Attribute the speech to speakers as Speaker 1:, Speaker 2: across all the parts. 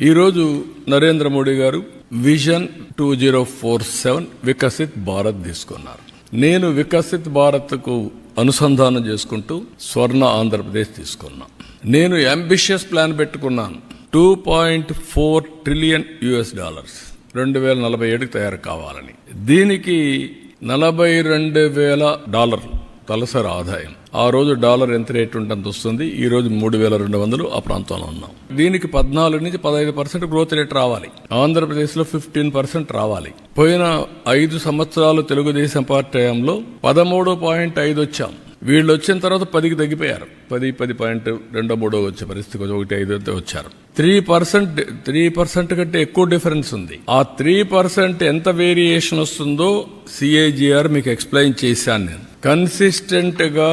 Speaker 1: ఈరోజు Narendra Modi garu vision two zero four seven Viksit Bharat తీసుకున్నారు. నేను వికసిత్ భారత్కు అనుసంధానం చేసుకుంటూ స్వర్ణ ఆంధ్రప్రదేశ్ తీసుకున్నా. నేను అంబిషియస్ ప్లాన్ పెట్టుకున్నాను. Two point four trillion US dollars రెండు వేల నలభై ఏడుకి తయారు కావాలని. దీనికి నలభై రెండు వేల డాలర్లు. తలసరి ఆదాయం. ఆ రోజు డాలర్ ఎంత రేట్ ఉంటే అంత వస్తుంది. ఈ రోజు మూడు వేల రెండు వందలు ఆ ప్రాంతంలో ఉన్నాం. దీనికి పద్నాలుగు నుంచి పదహైదు పర్సెంట్ గ్రోత్ రేట్ రావాలి. ఆంధ్రప్రదేశ్లో ఫిఫ్టీన్ పర్సెంట్ రావాలి. పోయిన ఐదు సంవత్సరాలు తెలుగుదేశం పార్టీ టైంలో పదమూడు పాయింట్ ఐదు వచ్చాం. వీళ్ళు వచ్చిన తర్వాత పదికి తగ్గిపోయారు. పది పది పాయింట్ రెండో మూడో వచ్చే పరిస్థితి కొంచెం ఒకటి ఐదు అయితే వచ్చారు. త్రీ పర్సెంట్ త్రీ పర్సెంట్ కంటే ఎక్కువ డిఫరెన్స్ ఉంది. ఆ త్రీ పర్సెంట్ ఎంత వేరియేషన్ వస్తుందో సిఏజిఆర్ మీకు ఎక్స్ప్లెయిన్ చేశాను నేను. కన్సిస్టెంట్గా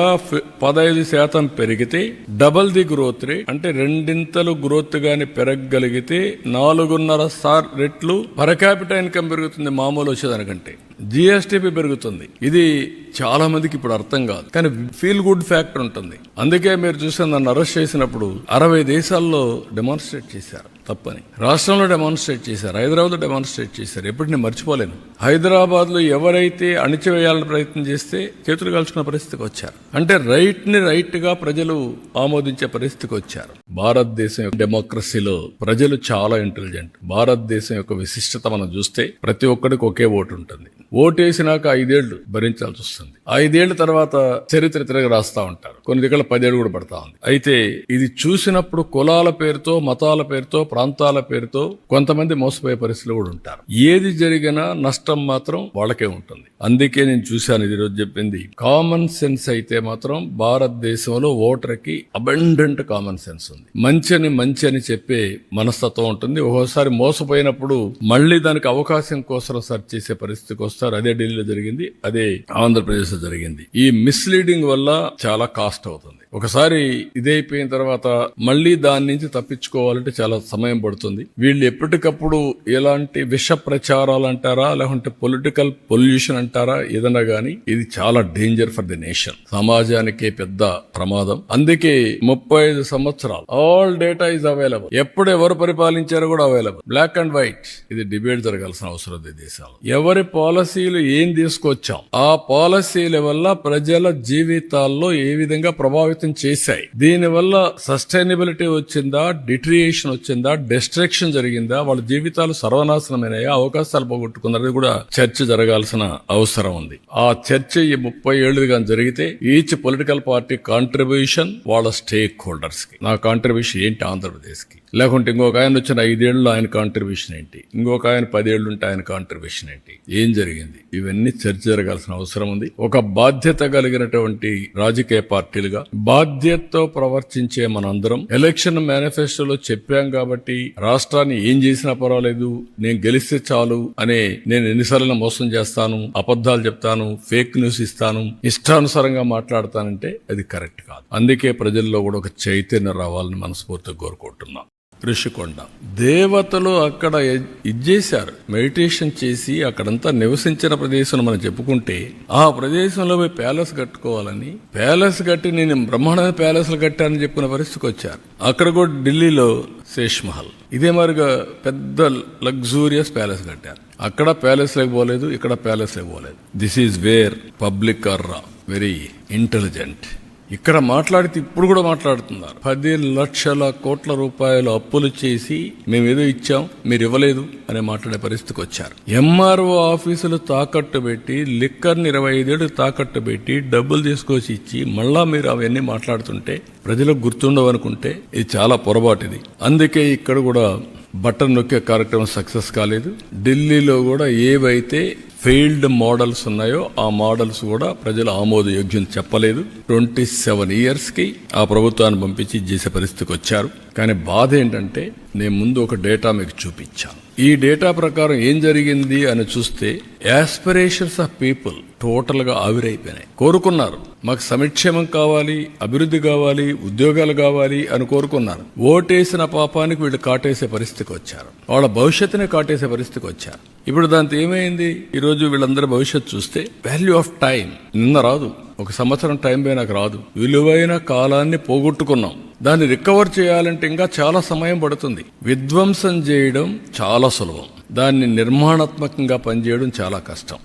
Speaker 1: పదహైదు శాతం పెరిగితే డబల్ ది గ్రోత్ రేట్ అంటే రెండింతలు గ్రోత్ గాని పెరగగలిగితే నాలుగున్నర సార్ రెట్లు పర్ క్యాపిటల్ ఇన్కమ్ పెరుగుతుంది మామూలు వచ్చేదానికంటే జిఎస్టిపి పెరుగుతుంది. ఇది చాలా మందికి ఇప్పుడు అర్థం కాదు. కానీ ఫీల్ గుడ్ ఫ్యాక్టర్ ఉంటుంది. అందుకే మీరు చూసిన నన్ను అరెస్ట్ చేసినప్పుడు అరవై దేశాల్లో డెమాన్స్ట్రేట్ చేశారు తప్పని. రాష్ట్రంలో డెమాన్స్ట్రేట్ చేశారు. హైదరాబాద్లో డెమాన్స్ట్రేట్ చేశారు. ఎప్పుడు నేను మర్చిపోలేను. హైదరాబాద్లో ఎవరైతే అణిచివేయాలని ప్రయత్నం చేస్తే చేతులు కాల్చుకున్న పరిస్థితికి వచ్చారు. అంటే రైట్ని రైట్గా ప్రజలు ఆమోదించే పరిస్థితికి వచ్చారు. భారతదేశం యొక్క డెమోక్రసీలో ప్రజలు చాలా ఇంటెలిజెంట్ భారతదేశం యొక్క విశిష్టత మనం చూస్తే ప్రతి ఒక్కరికి ఒకే ఓటు ఉంటుంది. ఓటేసినాక ఐదేళ్ళు భరించాల్సి వస్తుంది. ఐదేళ్ళ తర్వాత చరిత్ర తిరగ రాస్తా ఉంటారు. కొన్ని దగ్గర పదేళ్ళు కూడా పడతా ఉంది. అయితే ఇది చూసినప్పుడు కులాల పేరుతో మతాల పేరుతో ప్రాంతాల పేరుతో కొంతమంది మోసపోయే పరిస్థితులు కూడా ఉంటారు. ఏది జరిగినా నష్టం మాత్రం వాళ్ళకే ఉంటుంది. అందుకే నేను చూశాను ఇది రోజు చెప్పింది. కామన్ సెన్స్ అయితే మాత్రం భారతదేశంలో ఓటర్కి అబండెంట్ కామన్ సెన్స్ ఉంది. మంచిని మంచి అని చెప్పే మనస్తత్వం ఉంటుంది. ఒక్కోసారి మోసపోయినప్పుడు మళ్ళీ దానికి అవకాశం కోసం సెర్చ్ చేసే పరిస్థితి కోసం చూస్తారు. అదే ఢిల్లీలో జరిగింది అదే ఆంధ్రప్రదేశ్లో జరిగింది. ఈ మిస్లీడింగ్ వల్ల చాలా కాస్ట్ అవుతుంది. ఒకసారి ఇదైపోయిన తర్వాత మళ్ళీ దాని నుంచి తప్పించుకోవాలంటే చాలా సమయం పడుతుంది. వీళ్ళు ఎప్పటికప్పుడు ఎలాంటి విష ప్రచారాలు అంటారా లేకుంటే పొలిటికల్ పొల్యూషన్ అంటారా ఏదన్నా గానీ ఇది చాలా డేంజర్ ఫర్ ది నేషన్ సమాజానికే పెద్ద ప్రమాదం. అందుకే ముప్పై ఐదు సంవత్సరాలు ఆల్ డేటా ఇస్ అవైలబుల్ ఎప్పుడు ఎవరు పరిపాలించారో కూడా అవైలబుల్ బ్లాక్ అండ్ వైట్ ఇది డిబేట్ జరగాల్సిన అవసరం ఉంది దేశాలు ఎవరి పాలసీలు ఏం తీసుకొచ్చాం ఆ పాలసీల వల్ల ప్రజల జీవితాల్లో ఏ విధంగా ప్రభావితం చేశాయి. దీనివల్ల సస్టైనబిలిటీ వచ్చిందా? డిట్రియేషన్ వచ్చిందా? డిస్ట్రక్షన్ జరిగిందా? వాళ్ళ జీవితాలు సర్వనాశనమైనాయా? అవకాశాలు పోగొట్టుకున్నది కూడా చర్చ జరగాల్సిన అవసరం ఉంది. ఆ చర్చ ఈ ముప్పై ఏళ్ళుగా జరిగితే ఈచ్ పొలిటికల్ పార్టీ కాంట్రిబ్యూషన్ వాళ్ళ స్టేక్ హోల్డర్స్కి నా కాంట్రిబ్యూషన్ ఏంటి? ఆంధ్రప్రదేశ్కి లేకుంటే ఇంకొక ఆయన వచ్చిన ఐదేళ్ళు ఆయన కాంట్రిబ్యూషన్ ఏంటి? ఇంకొక ఆయన పదేళ్ళు ఉంటే ఆయన కాంట్రిబ్యూషన్ ఏంటి? ఏం జరిగింది? ఇవన్నీ చర్చ జరగాల్సిన అవసరం ఉంది. ఒక బాధ్యత కలిగినటువంటి రాజకీయ పార్టీలుగా బాధ్యతతో ప్రవర్తించే మనందరం ఎలక్షన్ మేనిఫెస్టోలో చెప్పాం కాబట్టి రాష్ట్రాన్ని ఏం చేసినా పర్వాలేదు నేను గెలిస్తే చాలు అనే నేను ఎన్నిసార్లు మోసం చేస్తాను అబద్ధాలు చెప్తాను ఫేక్ న్యూస్ ఇస్తాను ఇష్టానుసారంగా మాట్లాడతానంటే అది కరెక్ట్ కాదు. అందుకే ప్రజల్లో కూడా ఒక చైతన్యం రావాలని మనస్ఫూర్తిగా కోరుకుంటున్నాం. ఋషికొండ. దేవతలు అక్కడ ఇచ్చేశారు. మెడిటేషన్ చేసి అక్కడంతా నివసించిన ప్రదేశం మనం చెప్పుకుంటే ఆ ప్రదేశంలో పోయి ప్యాలెస్ కట్టుకోవాలని ప్యాలెస్ కట్టి నేను బ్రహ్మాండ ప్యాలెస్లు కట్టానని చెప్పుకున్న పరిస్థితికి వచ్చారు. అక్కడ కూడా ఢిల్లీలో శేష్ మహల్. ఇదే మరిగా పెద్ద లగ్జూరియస్ ప్యాలెస్ కట్టారు. అక్కడ ప్యాలెస్ లేకపోలేదు ఇక్కడ ప్యాలెస్ లేకపోలేదు this is where public are very intelligent. ఇక్కడ మాట్లాడితే ఇప్పుడు కూడా మాట్లాడుతున్నారు. పది లక్షల కోట్ల రూపాయలు అప్పులు చేసి మేము ఏదో ఇచ్చాం మీరు ఇవ్వలేదు అనే మాట్లాడే పరిస్థితికి వచ్చారు. ఎంఆర్ఓ ఆఫీసులు తాకట్టు పెట్టి లిక్కర్ని ఇరవై ఐదేళ్ళు తాకట్టు పెట్టి డబ్బులు తీసుకొచ్చి ఇచ్చి మళ్ళా మీరు అవన్నీ మాట్లాడుతుంటే ప్రజలకు గుర్తుండవనుకుంటే ఇది చాలా పొరపాటుది. అందుకే ఇక్కడ కూడా బటన్ నొక్కే కార్యక్రమం సక్సెస్ కాలేదు. ఢిల్లీలో కూడా ఏవైతే ఫెయిల్డ్ మోడల్స్ ఉన్నాయో ఆ మోడల్స్ కూడా ప్రజలు ఆమోదయోగ్యం చెప్పలేదు. ట్వంటీ సెవెన్ ఇయర్స్కి ఆ ప్రభుత్వాన్ని పంపించి చేసే పరిస్థితికి వచ్చారు. కానీ బాధ ఏంటంటే నేను ముందు ఒక డేటా మీకు చూపించాను. ఈ డేటా ప్రకారం ఏం జరిగింది అని చూస్తే యాస్పిరేషన్స్ ఆఫ్ పీపుల్ టోటల్గా ఆవిరైపోయినాయి. కోరుకున్నారు. మాకు సమిక్షేమం కావాలి అభివృద్ధి కావాలి ఉద్యోగాలు కావాలి అని కోరుకున్నారు. ఓటేసిన పాపానికి వీళ్ళు కాటేసే పరిస్థితికి వచ్చారు. వాళ్ళ భవిష్యత్తునే కాటేసే పరిస్థితికి వచ్చారు. ఇప్పుడు దాంతో ఏమైంది? ఈ రోజు వీళ్ళందరి భవిష్యత్తు చూస్తే వాల్యూ ఆఫ్ టైం నిన్న రాదు. ఒక సంవత్సరం టైం పోయి నాకు రాదు. విలువైన కాలాన్ని పోగొట్టుకున్నాం. దాన్ని రికవర్ చేయాలంటే ఇంకా చాలా సమయం పడుతుంది. విధ్వంసం చేయడం చాలా సులభం. దాన్ని నిర్మాణాత్మకంగా పనిచేయడం చాలా కష్టం.